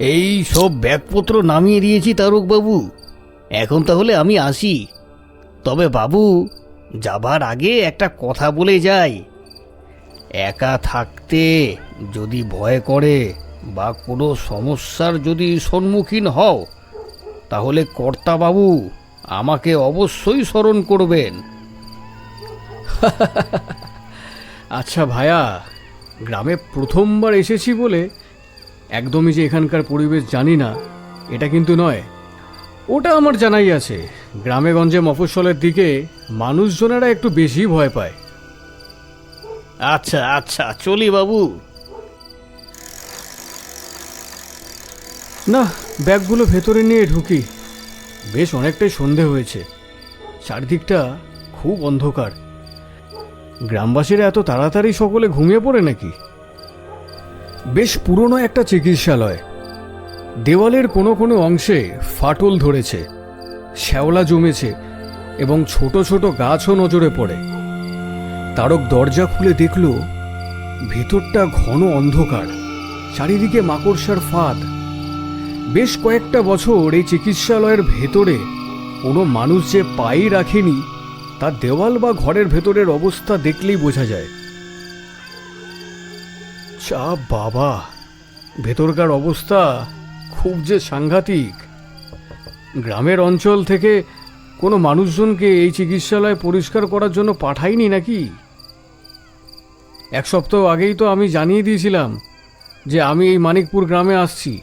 এই সব ব্যাগপত্র নামিয়ে দিয়েছি তারকবাবু। এখন তাহলে আমি আসি। তবে বাবু, যাবার আগে একটা কথা বলে যাই। একা থাকতে যদি ভয় করে বা কোনো সমস্যার যদি সম্মুখীন হও, তাহলে কর্তাবাবু আমাকে অবশ্যই স্মরণ করবেন। আচ্ছা ভায়া, গ্রামে প্রথমবার এসেছি বলে একদমই যে এখানকার পরিবেশ জানি না এটা কিন্তু নয়। ওটা আমার জানাই আছে গ্রামে গঞ্জে মফস্বলের দিকে মানুষজনেরা একটু বেশি ভয় পায়। আচ্ছা আচ্ছা চলি বাবু। না ব্যাগগুলো ভেতরে নিয়ে ঢুকি। বেশ অনেকটাই সন্ধে হয়েছে। চারদিকটা খুব অন্ধকার। গ্রামবাসীরা এত তাড়াতাড়ি সকলে ঘুমিয়ে পড়ে নাকি? বেশ পুরনো একটা চিকিৎসালয়। দেওয়ালের কোনো কোনো অংশে ফাটল ধরেছে, শ্যাওলা জমেছে এবং ছোট ছোট গাছও নজরে পড়ে। তারক দরজা খুলে দেখল, ভেতরটা ঘন অন্ধকার, চারিদিকে মাকড়সার ফাঁদ। বেশ কয়েকটা বছর এই চিকিৎসালয়ের ভেতরে কোনো মানুষ যে পাই রাখেনি তার দেওয়াল বা ঘরের ভেতরের অবস্থা দেখলেই বোঝা যায়। চা বাবা। ভেতরকার অবস্থা খুব যে সাংঘাতিক। গ্রামের অঞ্চল থেকে কোনো মানুষজনকে এই চিকিৎসালয় পরিষ্কার করার জন্য পাঠাইনি নাকি? এক সপ্তাহ আগেই তো আমি জানিয়ে দিয়েছিলাম যে আমি এই মানিকপুর গ্রামে আসছি।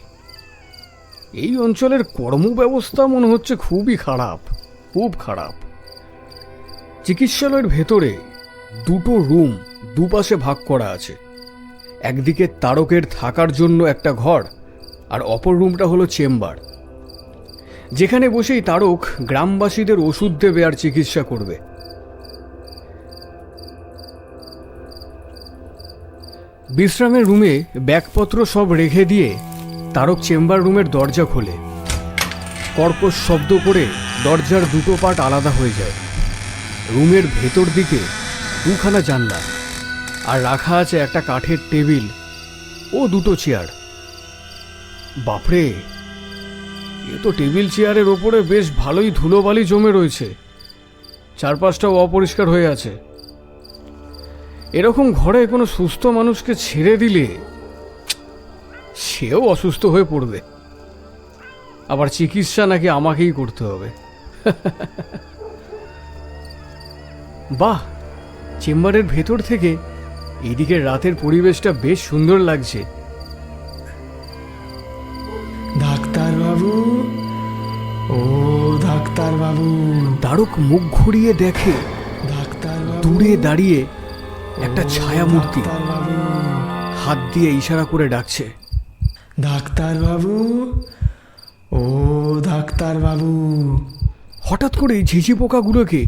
এই অঞ্চলের কর্মব্যবস্থা মনে হচ্ছে খুবই খারাপ, খুব খারাপ। চিকিৎসালয়ের ভেতরে দুটো রুম দুপাশে ভাগ করা আছে। একদিকে তারকের থাকার জন্য একটা ঘর, আর অপর রুমটা হলো চেম্বার। যেখানে বসেই তারক গ্রামবাসীদের ওষুধ দেবে আর চিকিৎসা করবে। বিশ্রামের রুমে ব্যাগপত্র সব রেখে দিয়ে তারক চেম্বার রুমের দরজা খোলে। কর্কশ শব্দ করে দরজার দুটো পাট আলাদা হয়ে যায়। রুমের ভেতর দিকে দুখানা জানলা। আর রাখা আছে একটা কাঠের টেবিল ও দুটো চেয়ার। বাপরে, এ তো টেবিল চেয়ারের ওপরে বেশ ভালোই ধুলোবালি জমে রয়েছে। চারপাশটাও অপরিষ্কার হয়ে আছে। এরকম ঘরে কোনো সুস্থ মানুষকে ছেড়ে দিলে সেও অসুস্থ হয়ে পড়বে। আবার চিকিৎসা নাকি আমাকেই করতে হবে। বাহ, চেম্বারের ভেতর থেকে এদিকে রাতের পরিবেশটা বেশ সুন্দর লাগছে। ডাক্তার বাবু ও ডাক্তার বাবু তারক মুখ ঘুরিয়ে দেখে ডাক্তার দূরে দাঁড়িয়ে একটা ছায়া মূর্তি হাত দিয়ে ইশারা করে ডাকছে। ডাক্তার বাবু ও ডাক্তার বাবু হঠাৎ করে ঝিঝি পোকাগুলোকে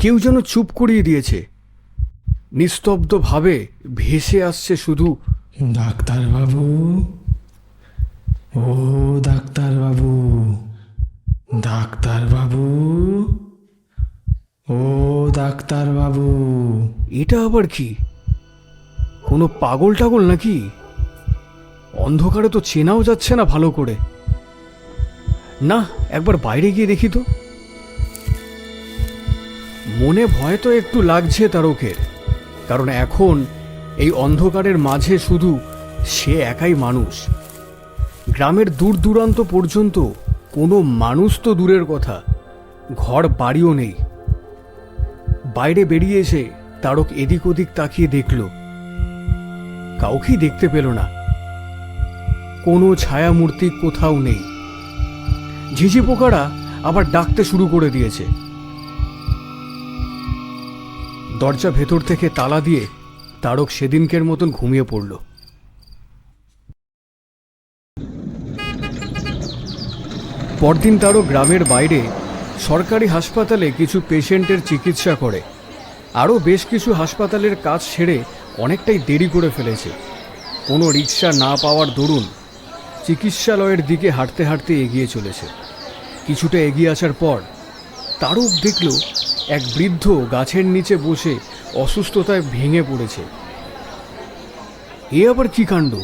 কেউ যেন চুপ করিয়ে দিয়েছে। নিস্তব্ধভাবে ভেসে আসছে শুধু ডাক্তার বাবু ও ডাক্তার বাবু ডাক্তার বাবু ও ডাক্তার বাবু এটা আবার কি? কোনো পাগল টাগল নাকি? অন্ধকারে তো চেনাও যাচ্ছে না ভালো করে। না একবার বাইরে গিয়ে দেখি তো। মনে ভয় তো একটু লাগছে তারকের। কারণ এখন এই অন্ধকারের মাঝে শুধু সে একাই মানুষ। গ্রামের দূর দূরান্ত পর্যন্ত কোনো মানুষ তো দূরের কথা, ঘর বাড়িও নেই। বাইরে বেরিয়ে এসে তারক এদিক ওদিক তাকিয়ে দেখল। কাউকেই দেখতে পেল না। কোনো ছায়ামূর্তি কোথাও নেই। ঝিঝি পোকারা আবার ডাকতে শুরু করে দিয়েছে। দরজা ভেতর থেকে তালা দিয়ে তারক সেদিনকের মতন ঘুমিয়ে পড়ল। পরদিন তারও গ্রামের বাইরে সরকারি হাসপাতালে কিছু পেশেন্টের চিকিৎসা করে। আরও বেশ কিছু হাসপাতালের কাজ সেরে অনেকটাই দেরি করে ফেলেছে। কোনো রিক্সা না পাওয়ার দরুন চিকিৎসালয়ের দিকে হাঁটতে হাঁটতে এগিয়ে চলেছে। কিছুটা এগিয়ে আসার পর তারক দেখল এক বৃদ্ধ গাছের নিচে বসে অসুস্থতায় ভেঙে পড়েছে। এ আবার কি কাণ্ড?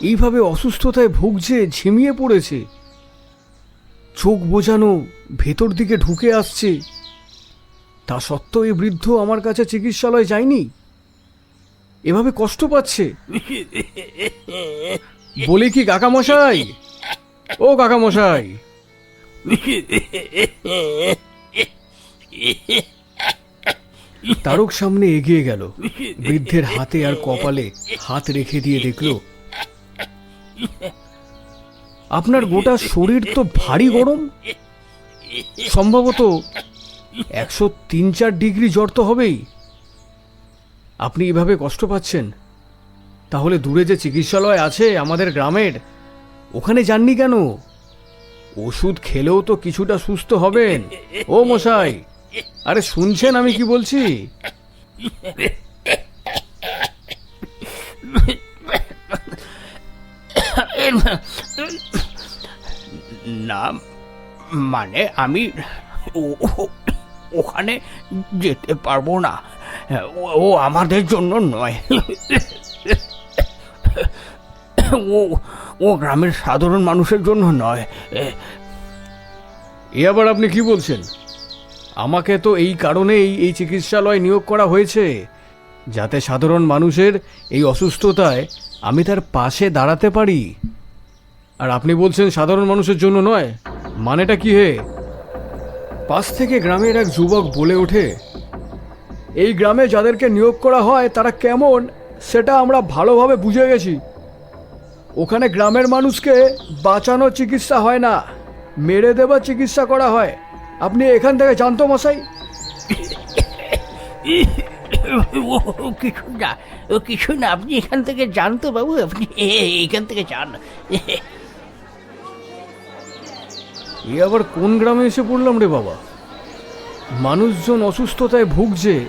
এইভাবে অসুস্থতায় ভুগছে, ঝিমিয়ে পড়েছে। চোখ বোঝানো, ভেতর দিকে ঢুকে আসছে। তা সত্ত্বেও এই বৃদ্ধ আমার কাছে চিকিৎসালয় যায়নি? এভাবে কষ্ট পাচ্ছে? বলি কি কাকামশাই? ও কাকামশাই। তারক সামনে এগিয়ে গেল। বৃদ্ধের হাতে আর কপালে হাত রেখে দিয়ে দেখল, আপনার গোটা শরীর তো ভারী গরম। সম্ভবত একশো তিন চার ডিগ্রি জ্বর তো হবেই। আপনি এভাবে কষ্ট পাচ্ছেন? তাহলে দূরে যে চিকিৎসালয় আছে আমাদের গ্রামের, ওখানে যাননি কেন? ওষুধ খেলেও তো কিছুটা সুস্থ হবেন। ও মশাই আরে শুনছেন আমি কি বলছি? না মানে আমি ওখানে যেতে পারব না। ও আমাদের জন্য নয়। ও ও গ্রামের সাধারণ মানুষের জন্য নয়। এ আবার আপনি কি বলছেন? আমাকে তো এই কারণেই এই চিকিৎসালয় নিয়োগ করা হয়েছে, যাতে সাধারণ মানুষের এই অসুস্থতায় আমি তার পাশে দাঁড়াতে পারি। আর আপনি বলছেন সাধারণ মানুষের জন্য নয়, মানেটা কি হে? পাশ থেকে গ্রামের এক যুবক বলে ওঠে, এই গ্রামে যাদেরকে নিয়োগ করা হয় তারা কেমন, সেটা আমরা ভালোভাবে বুঝে গেছি। ওখানে গ্রামের মানুষকে বাঁচানোর চিকিৎসা হয় না, মেরে দেবার চিকিৎসা করা হয়। আপনি এখান থেকে জানতো মশাই? ও কিছু না ও কিছু না আপনি এখান থেকে যান তো বাবু আপনি এ- এখান থেকে যান। এ আবার কোন গ্রামে এসে পড়লাম রে বাবা? মানুষজন অসুস্থতায় ভুগছে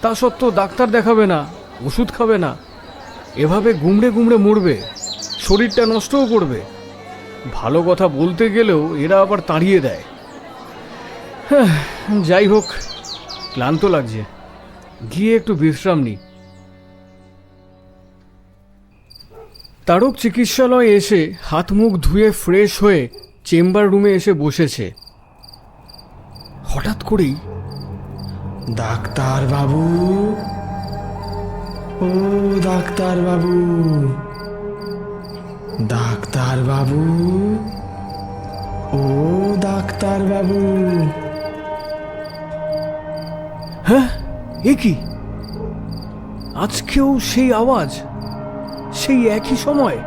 তা সত্ত্বেও ডাক্তার দেখাবে না ওষুধ খাবে না। এভাবে গুমড়ে গুমড়ে মরবে শরীরটা নষ্টও করবে। ভালো কথা বলতে গেলেও এরা আবার তাড়িয়ে দেয়। যাই হোক, ক্লান্ত লাগছে। গিয়ে একটু বিশ্রাম নিই। তারক চিকিৎসালয়ে এসে হাত মুখ ধুয়ে ফ্রেশ হয়ে চেম্বার রুমে এসে বসেছে। হঠাৎ করেই ডাক্তার বাবু। ও ডাক্তার বাবু। ডাক্তার বাবু। ও ডাক্তার বাবু। হ্যাঁ? এ কি? আজকেও সেই আওয়াজ, সেই একই সময়?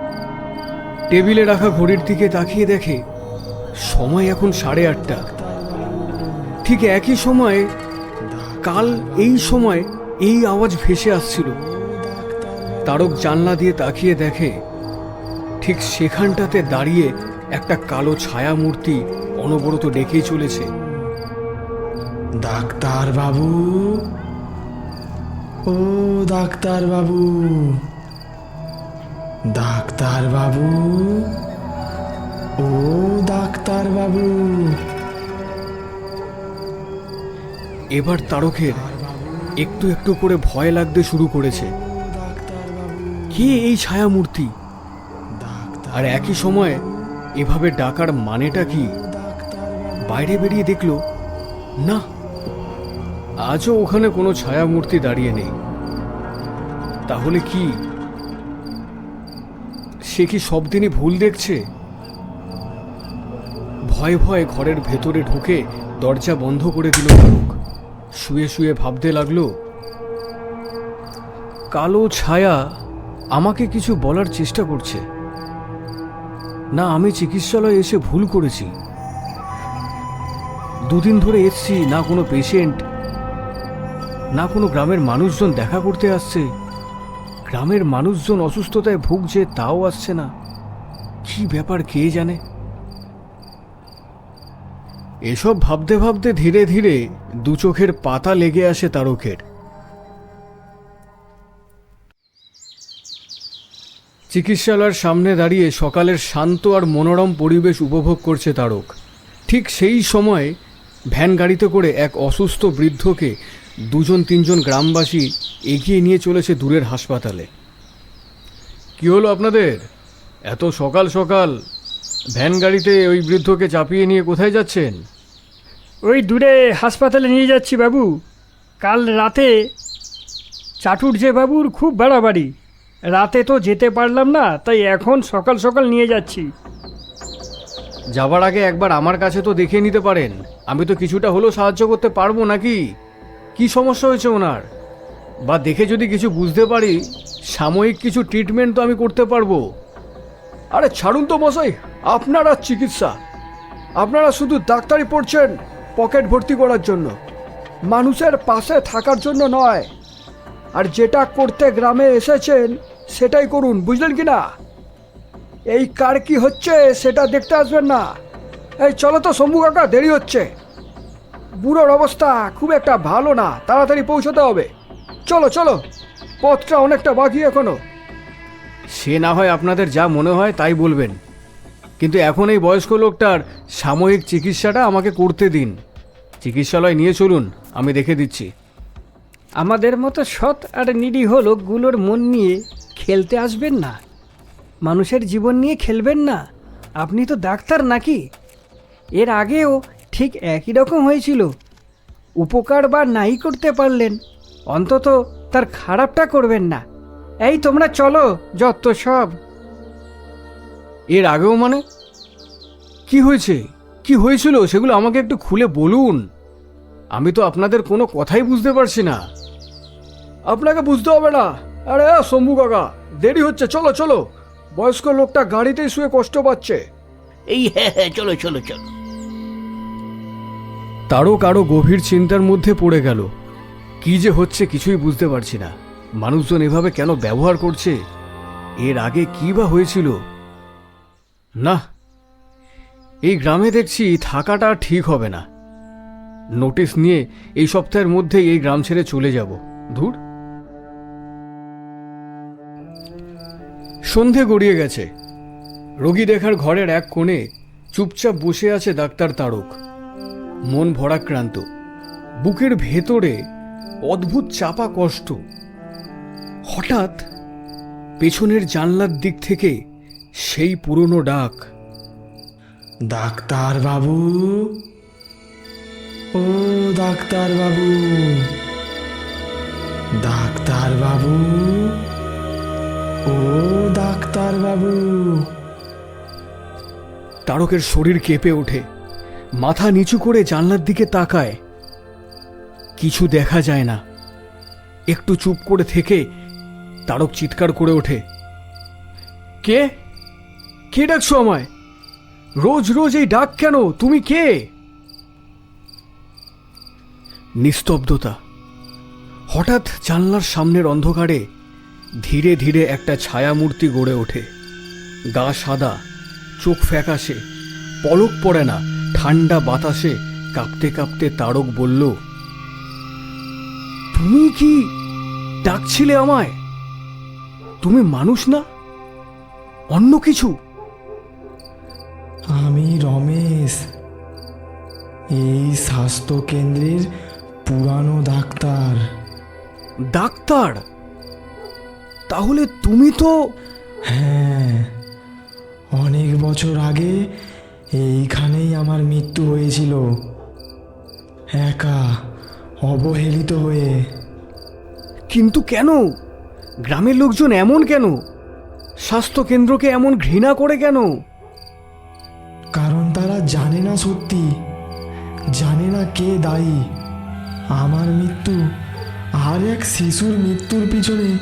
টেবিলে রাখা ঘড়ির দিকে তাকিয়ে দেখে, সময় এখন সাড়ে আটটা। ঠিক একই সময়ে, কাল এই সময় এই আওয়াজ ভেসে আসছিল। তারক জানলা দিয়ে তাকিয়ে দেখে, ঠিক সেখানটাতে দাঁড়িয়ে একটা কালো ছায়া মূর্তি অনবরত ডেকেই চলেছে। ডাক্তার বাবু ও ডাক্তার বাবু ডাক্তার বাবু ও ডাক্তার বাবু এবার তারকের একটু একটু করে ভয় লাগতে শুরু করেছে। কে এই ছায়ামূর্তি? আর একই সময়ে এভাবে ডাকার মানেটা কি? বাইরে বেরিয়ে দেখল, না আজও ওখানে কোনো ছায়ামূর্তি দাঁড়িয়ে নেই। তাহলে কি? সে কি সব দিনই ভুল দেখছে? ভয়ে ভয়ে ঘরের ভেতরে ঢুকে দরজা বন্ধ করে দিল তারক শুয়ে শুয়ে ভাবতে লাগল, কালো ছায়া আমাকে কিছু বলার চেষ্টা করছে। না, আমি চিকিৎসালয়ে এসে ভুল করেছি। দুদিন ধরে এসছি, না কোনো পেশেন্ট না কোনো গ্রামের মানুষজন দেখা করতে আসছে। গ্রামের মানুষজন অসুস্থতায় ভুগছে, তাও আসছে না। কি ব্যাপার, কে জানে? এসব ভাবতে ভাবতে ধীরে ধীরে দু চোখের পাতা লেগে আসে তারকের। চিকিৎসালয়ের সামনে দাঁড়িয়ে সকালের শান্ত আর মনোরম পরিবেশ উপভোগ করছে তারক। ঠিক সেই সময় ভ্যান গাড়িতে করে এক অসুস্থ বৃদ্ধকে দুজন তিনজন গ্রামবাসী এগিয়ে নিয়ে চলেছে দূরের হাসপাতালে। কি হলো আপনাদের? এত সকাল সকাল ভ্যান গাড়িতে ওই বৃদ্ধকে চাপিয়ে নিয়ে কোথায় যাচ্ছেন? ওই দূরে হাসপাতালে নিয়ে যাচ্ছি বাবু। কাল রাতে চাটুর যে বাবুর খুব বাড়াবাড়ি। রাতে তো যেতে পারলাম না তাই এখন সকাল সকাল নিয়ে যাচ্ছি। যাবার আগে একবার আমার কাছে তো দেখিয়ে নিতে পারেন। আমি তো কিছুটা হলেও সাহায্য করতে পারব নাকি? কি সমস্যা হয়েছে ওনার? বা দেখে যদি কিছু বুঝতে পারি, সাময়িক কিছু ট্রিটমেন্ট তো আমি করতে পারব। আরে ছাড়ুন তো মশাই, আপনারা চিকিৎসা। আপনারা শুধু ডাক্তারি পড়ছেন পকেট ভর্তি করার জন্য। মানুষের পাশে থাকার জন্য নয়। আর যেটা করতে গ্রামে এসেছেন, সেটাই করুন, বুঝলেন কি না? এই কার কি হচ্ছে, সেটা দেখতে আসবেন না। এই চলো তো শম্ভু কাকা, দেরি হচ্ছে। বুড়োর অবস্থা খুব একটা ভালো না। তাড়াতাড়ি পৌঁছতে হবে। চলো চলো। পথটা অনেকটা বাকি এখনও। সে না হয় আপনাদের যা মনে হয় তাই বলবেন। কিন্তু এখন এই বয়স্ক লোকটার সাময়িক চিকিৎসাটা আমাকে করতে দিন। চিকিৎসালয় নিয়ে চলুন আমি দেখে দিচ্ছি। আমাদের মতো সৎ আর নিরীহ লোকগুলোর মন নিয়ে খেলতে আসবেন না। মানুষের জীবন নিয়ে খেলবেন না। আপনি তো ডাক্তার নাকি? এর আগেও ঠিক একই রকম হয়েছিল। উপকার বা নাই করতে পারলেন অন্তত তার খারাপটা করবেন না। এই তোমরা চলো যত সব। এর আগেও মানে? কি হয়েছে? কি হয়েছিল? সেগুলো আমাকে একটু খুলে বলুন। আমি তো আপনাদের কোনো কথাই বুঝতে পারছি না। আপনাকে বুঝতে হবে না। আরে শম্ভু কাকা দেরি হচ্ছে। চলো চলো। বয়স্ক লোকটা গাড়িতেই শুয়ে কষ্ট পাচ্ছে। এই হ্যাঁ হ্যাঁ চলো চলো চলো। তারও কারও গভীর চিন্তার মধ্যে পড়ে গেল। কি যে হচ্ছে কিছুই বুঝতে পারছি না। মানুষজন এভাবে কেন ব্যবহার করছে? এর আগে কি বা হয়েছিল? না, এই গ্রামে দেখছি থাকাটা ঠিক হবে না। নোটিশ নিয়ে এই সপ্তাহের মধ্যেই এই গ্রাম ছেড়ে চলে যাব। ধুর। সন্ধে গড়িয়ে গেছে। রোগী দেখার ঘরের এক কোণে চুপচাপ বসে আছে ডাক্তার তারক। মন ভরাক্রান্ত। বুকের ভেতরে অদ্ভুত চাপা কষ্ট। হঠাৎ পেছনের জানলার দিক থেকে সেই পুরনো ডাক। ডাক্তার বাবু। ও ডাক্তার বাবু। ডাক্তার বাবু। ও ডাক্তার বাবু। তারকের শরীর কেঁপে ওঠে। মাথা নিচু করে জানলার দিকে তাকায়। কিছু দেখা যায় না। একটু চুপ করে থেকে তারক চিৎকার করে ওঠে। কে? কে ডাকছো আমায়? রোজ রোজ এই ডাক কেন? তুমি কে? নিস্তব্ধতা। হঠাৎ জানলার সামনের অন্ধকারে ধীরে ধীরে একটা ছায়ামূর্তি গড়ে ওঠে। গা সাদা, চোখ ফ্যাকাশে, পলক পড়ে না। ঠান্ডা বাতাসে কাঁপতে কাঁপতে তারক বলল তুমি কি ডাকছিলে আমায়? তুমি মানুষ না? অন্য কিছু? আমি রমেশ এই স্বাস্থ্য কেন্দ্রের পুরানো ডাক্তার। ডাক্তার? তাহলে তুমি তো হ্যাঁ অনেক বছর আগে এইখানেই আমার মৃত্যু হয়েছিল। একা অবহেলিত হয়ে। কিন্তু কেন? গ্রামের লোকজন এমন কেন? স্বাস্থ্য কেন্দ্রকে এমন ঘৃণা করে কেন? কারণ তারা জানে না সত্যি জানে না কে দায়ী। আমার মৃত্যু আর এক শিশুর মৃত্যুর পিছনে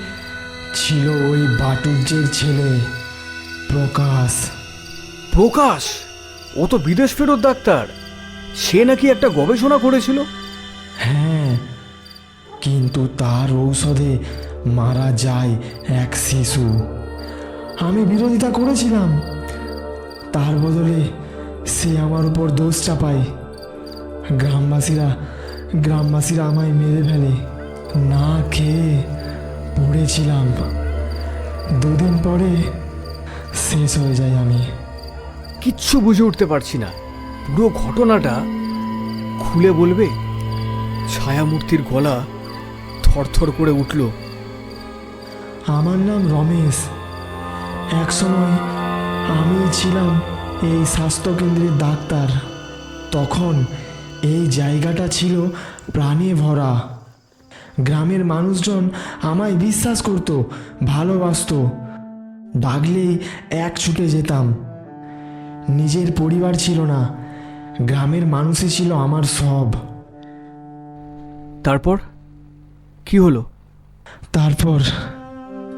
ছিল ওই বাটুর্যের ছেলে প্রকাশ। প্রকাশ? ও তো বিদেশ ফেরত ডাক্তার। সে নাকি একটা গবেষণা করেছিল। হ্যাঁ কিন্তু তার ঔষধে মারা যায় এক শিশু। আমি বিরোধিতা করেছিলাম। তার বদলে সে আমার উপর দোষ চাপায়। গ্রামবাসীরা গ্রামবাসীরা আমায় মেরে ফেলে। না খেয়ে পড়েছিলাম। দুদিন পরে শেষ হয়ে যায় আমি। কিচ্ছু বুঝে উঠতে পারছি না। পুরো ঘটনাটা খুলে বলবে? ছায়ামূর্তির গলা থরথর করে উঠল। আমার নাম রমেশ। এক সময় আমি ছিলাম এই স্বাস্থ্যকেন্দ্রের ডাক্তার। তখন এই জায়গাটা ছিল প্রাণে ভরা। গ্রামের মানুষজন আমায় বিশ্বাস করত, ভালোবাসতো। ডাকলেই এক ছুটে যেতাম। নিজের পরিবার ছিল না গ্রামের মানুষই ছিল আমার সব। তারপর? কি হলো? তারপর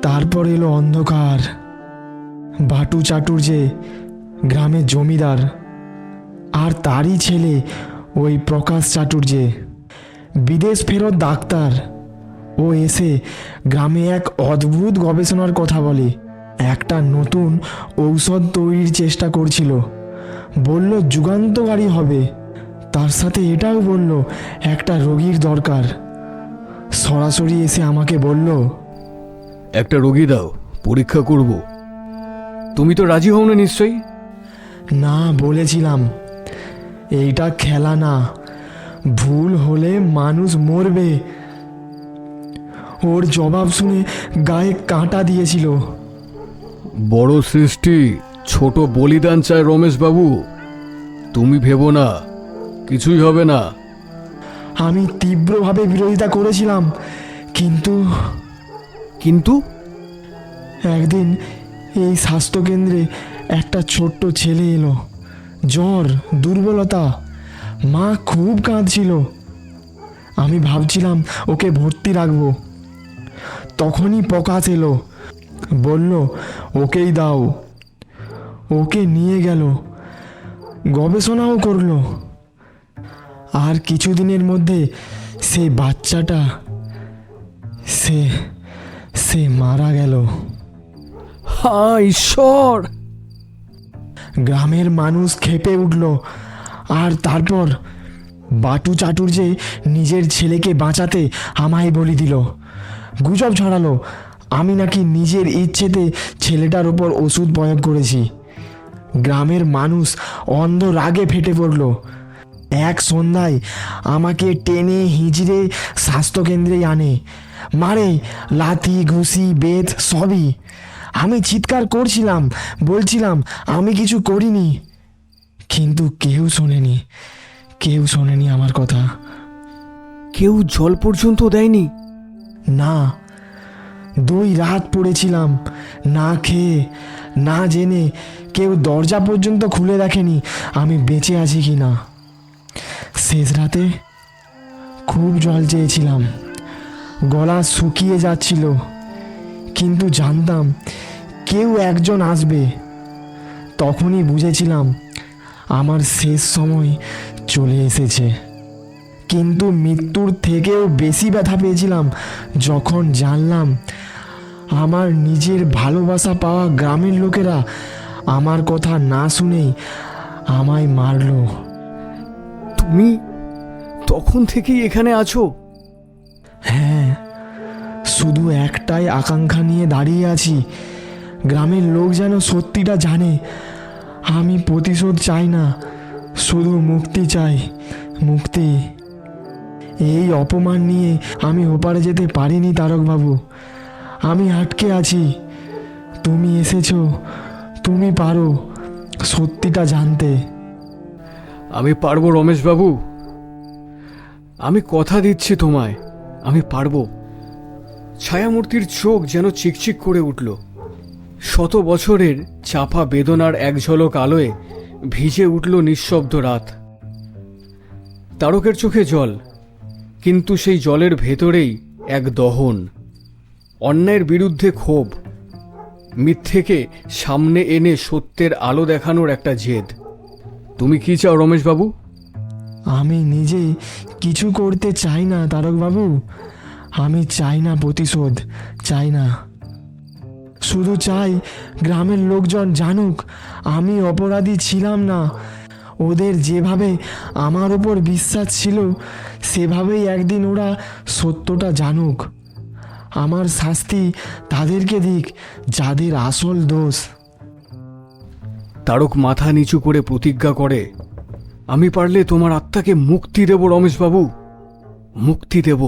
তারপর এলো অন্ধকার। বাটু চাটুর যে গ্রামের জমিদার আর তারই ছেলে ওই প্রকাশ চাটুর্যে বিদেশ ফেরত ডাক্তার ও এসে গ্রামে এক অদ্ভুত গবেষণার কথা বলে। একটা নতুন ঔষধ তৈরির চেষ্টা করছিল। বলল যুগান্তকারী হবে। তার সাথে এটাও বলল একটা রোগীর দরকার। সরাসরি এসে আমাকে বলল একটা রোগী দাও পরীক্ষা করব। তুমি তো রাজি হও না নিশ্চয়ই? না বলেছিলাম। এইটা খেলা না। ভুল হলে মানুষ মরবে। ওর জবাব শুনে গায়ে কাঁটা দিয়েছিল। বড় সৃষ্টি ছোট বলিদান চায় রমেশ বাবু তুমি ভেবো না কিছুই হবে না। আমি তীব্রভাবে বিরোধিতা করেছিলাম কিন্তু কিন্তু? একদিন এই স্বাস্থ্যকেন্দ্রে একটা ছোট্ট ছেলে এলো। জ্বর দুর্বলতা মা খুব কাঁদছিল। আমি ভাবছিলাম ওকে ভর্তি রাখব। তখনই প্রকাশ এলো বলল ওকেই দাও। ওকে নিয়ে গেল। গবেষণাও করল। আর কিছুদিনের মধ্যে সে বাচ্চাটা সে সে মারা গেল। হা ঈশ্বর! গ্রামের মানুষ খেপে উঠল। আর তারপর বাটু চাটুর যে নিজের ছেলেকে বাঁচাতে আমায় বলি দিল। গুজব ছড়ালো। আমি নাকি নিজের ইচ্ছেতে ছেলেটার ওপর ওষুধ প্রয়োগ করেছি। গ্রামের মানুষ অন্ধ রাগে ফেটে পড়ল। এক সন্ধ্যায় আমাকে টেনে হিঁচড়ে স্বাস্থ্যকেন্দ্রে আনে। মারে লাথি ঘুষি বেত সবই। আমি চিৎকার করছিলাম বলছিলাম আমি কিছু করিনি। কিন্তু কেউ শোনেনি কেউ শোনেনি আমার কথা। কেউ জল পর্যন্ত দেয়নি? না দুই রাত পড়েছিলাম। না খেয়ে, না জেনে কেউ দরজা পর্যন্ত খুলে দেখেনি আমি বেঁচে আছি কি না শেষ রাতে খুব জল চেয়েছিলাম। গলা শুকিয়ে যাচ্ছিল। কিন্তু জানতাম কেউ একজন আসবে। তখনই বুঝেছিলাম আমার শেষ সময় চলে এসেছে। কিন্তু মৃত্যুর থেকেও বেশি ব্যথা পেয়েছিলাম যখন জানলাম আমার নিজের ভালোবাসা পাওয়া গ্রামের লোকেরা আমার কথা না শুনেই আমায় মারলো। তুমি তখন থেকেই এখানে আছো? হ্যাঁ শুধু একটাই আকাঙ্ক্ষা নিয়ে দাঁড়িয়ে আছি। গ্রামের লোক যেন সত্যিটা জানে আমি প্রতিশোধ চাই না শুধু মুক্তি চাই মুক্তি। এই অপমান নিয়ে আমি ওপারে যেতে পারিনি তারকবাবু। আমি আটকে আছি। তুমি এসেছ, তুমি পারো সত্যিটা জানতে। আমি পারব রমেশ বাবু আমি কথা দিচ্ছি তোমায়, আমি পারব। ছায়ামূর্তির চোখ যেন চিকচিক করে উঠল। শত বছরের চাপা বেদনার এক ঝলক আলোয় ভিজে উঠল নিঃশব্দ রাত। তারকের চোখে জল, কিন্তু সেই জলের ভেতরেই এক দহন। অন্যায়ের বিরুদ্ধে ক্ষোভ। মিথ্যেকে সামনে এনে সত্যের আলো দেখানোর একটা জেদ। তুমি কি চাও, রমেশবাবু? আমি নিজে কিছু করতে চাই না, তারকবাবু। আমি চাই না প্রতিশোধ, চাই না। শুধু চাই গ্রামের লোকজন জানুক, আমি অপরাধী ছিলাম না। ওদের যেভাবে আমার ওপর বিশ্বাস ছিল, সেভাবেই একদিন ওরা সত্যটা জানুক। আমার শাস্তি তাদেরকে দিক, যাদের আসল দোষ। তারক মাথা নিচু করে প্রতিজ্ঞা করে, আমি পারলে তোমার আত্মাকে মুক্তি দেব রমেশবাবু, মুক্তি দেব।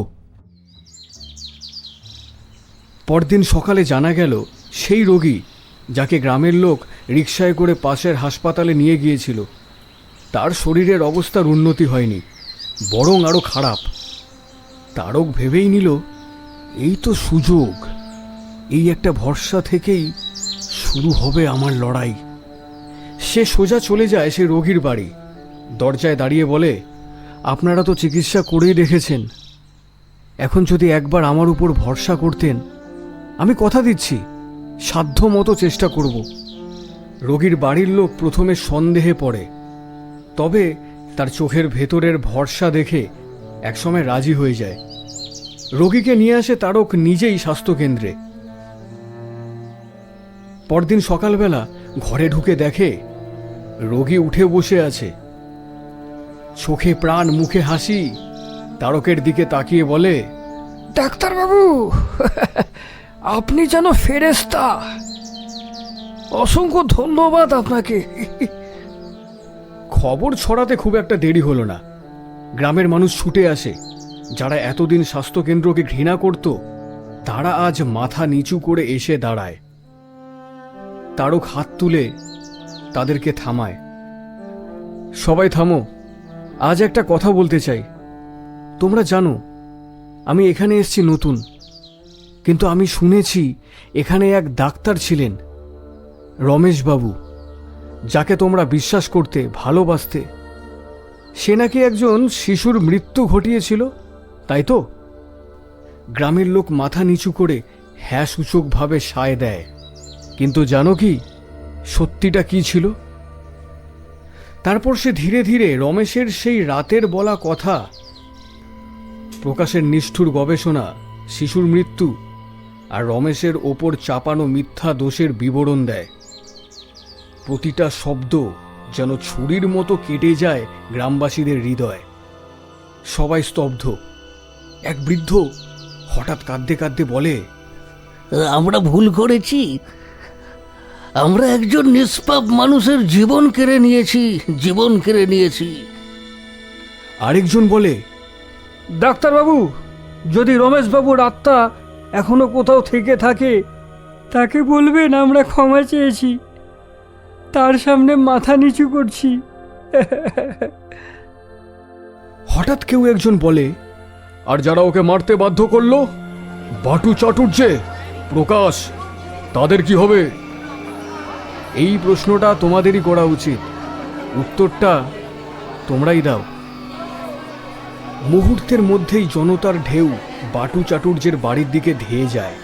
পরদিন সকালে জানা গেল, সেই রোগী যাকে গ্রামের লোক রিকশায় করে পাশের হাসপাতালে নিয়ে গিয়েছিল, তার শরীরের অবস্থার উন্নতি হয়নি, বরং আরও খারাপ। তারক ভেবেই নিল এই তো সুযোগ। এই একটা ভরসা থেকেই শুরু হবে আমার লড়াই। সে সোজা চলে যায় সে রোগীর বাড়ি। দরজায় দাঁড়িয়ে বলে, আপনারা তো চিকিৎসা করেই রেখেছেন এখন যদি একবার আমার উপর ভরসা করতেন, আমি কথা দিচ্ছি, সাধ্য মতো চেষ্টা করব। রোগীর বাড়ির লোক প্রথমে সন্দেহে পড়ে। তবে তার চোখের ভেতরের ভরসা দেখে একসময় রাজি হয়ে যায়। রোগীকে নিয়ে আসে তারক নিজেই স্বাস্থ্যকেন্দ্রে। পরদিন সকালবেলা ঘরে ঢুকে দেখে রোগী উঠে বসে আছে। চোখে প্রাণ মুখে হাসি। তারকের দিকে তাকিয়ে বলে ডাক্তারবাবু আপনি যেন ফেরেস্তা অসংখ্য ধন্যবাদ আপনাকে। খবর ছড়াতে খুব একটা দেরি হলো না। গ্রামের মানুষ ছুটে আসে। যারা এতদিন স্বাস্থ্যকেন্দ্রকে ঘৃণা করত, তারা আজ মাথা নিচু করে এসে দাঁড়ায়। তারক হাত তুলে তাদেরকে থামায়। সবাই থামো, আজ একটা কথা বলতে চাই। তোমরা জানো, আমি এখানে এসেছি নতুন, কিন্তু আমি শুনেছি এখানে এক ডাক্তার ছিলেন, রমেশবাবু, যাকে তোমরা বিশ্বাস করতে, ভালোবাসতে। সে নাকি একজন শিশুর মৃত্যু ঘটিয়েছিল? তাই তো? গ্রামের লোক মাথা নিচু করে হ্যাঁ সূচকভাবে সায় দেয়। কিন্তু জানো কি, সত্যিটা কি ছিল? তারপর সে ধীরে ধীরে রমেশের সেই রাতের বলা কথা, প্রকাশের নিষ্ঠুর গবেষণা, শিশুর মৃত্যু আর রমেশের ওপর চাপানো মিথ্যা দোষের বিবরণ দেয়। প্রতিটা শব্দ যেন ছুরির মতো কেটে যায় গ্রামবাসীদের হৃদয়। সবাই স্তব্ধ। এক বৃদ্ধ হঠাৎ কাঁদতে কাঁদতে বলে আমরা ভুল করেছি। আমরা একজন নিষ্পাপ মানুষের জীবন কেড়ে নিয়েছি জীবন কেড়ে নিয়েছি। আরেকজন বলে ডাক্তারবাবু যদি রমেশবাবুর আত্মা এখনও কোথাও থেকে থাকে তাকে বলবেন আমরা ক্ষমা চেয়েছি। তার সামনে মাথা নিচু করছি। হঠাৎ কেউ একজন বলে আর যারা ওকে মারতে বাধ্য করল, বাটু চাটুর্যে প্রকাশ, তাদের কি হবে? এই প্রশ্নটা তোমাদেরই করা উচিত। উত্তরটা তোমরাই দাও। মুহূর্তের মধ্যেই জনতার ঢেউ বাটু চাটুর্যের বাড়ির দিকে ধেয়ে যায়।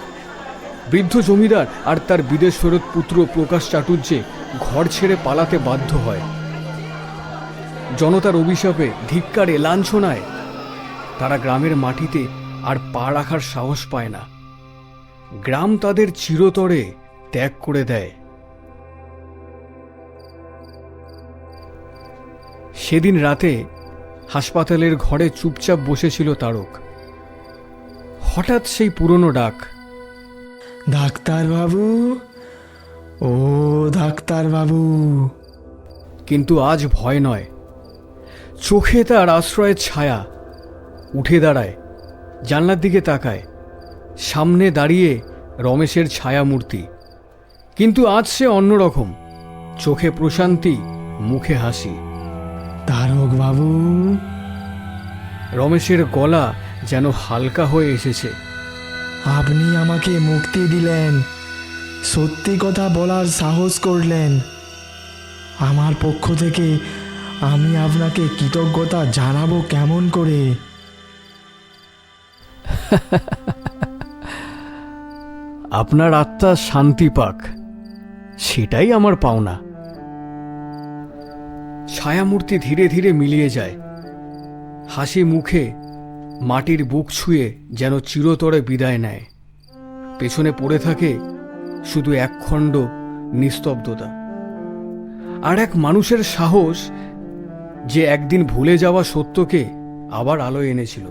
বৃদ্ধ জমিদার আর তার বিদেশ ফেরত পুত্র প্রকাশ চাটুর্যে ঘর ছেড়ে পালাতে বাধ্য হয়। জনতার অভিশাপে ধিক্কারে লাঞ্ছনায় তারা গ্রামের মাটিতে আর পা রাখার সাহস পায় না। গ্রাম তাদের চিরতরে ত্যাগ করে দেয়। সেদিন রাতে হাসপাতালের ঘরে চুপচাপ বসেছিল তারক। হঠাৎ সেই পুরনো ডাক ডাক্তারবাবু ও ডাক্তারবাবু। কিন্তু আজ ভয় নয়। চোখে তার আশ্রয়ের ছায়া উঠে দাঁড়ায় জানলার দিকে তাকায় সামনে দাঁড়িয়ে রমেশের ছায়া মূর্তি কিন্তু আজ সে অন্যরকম চোখে প্রশান্তি মুখে হাসি। তারক বাবু। রমেশের গলা যেন হালকা হয়ে এসেছে। আপনি আমাকে মুক্তি দিলেন সত্যি কথা বলার সাহস করলেন। আমার পক্ষ থেকে আমি আপনাকে কৃতজ্ঞতা জানাব কেমন করে? আপনার আত্মা শান্তি পাক, সেটাই আমার পাওনা। ছায়ামূর্তি ধীরে ধীরে মিলিয়ে যায়। হাসি মুখে মাটির বুক ছুঁয়ে যেন চিরতরে বিদায় নেয়। পেছনে পড়ে থাকে শুধু একখণ্ড নিস্তব্ধতা। আর এক মানুষের সাহস যে একদিন ভুলে যাওয়া সত্যকে আবার আলোয় এনেছিল।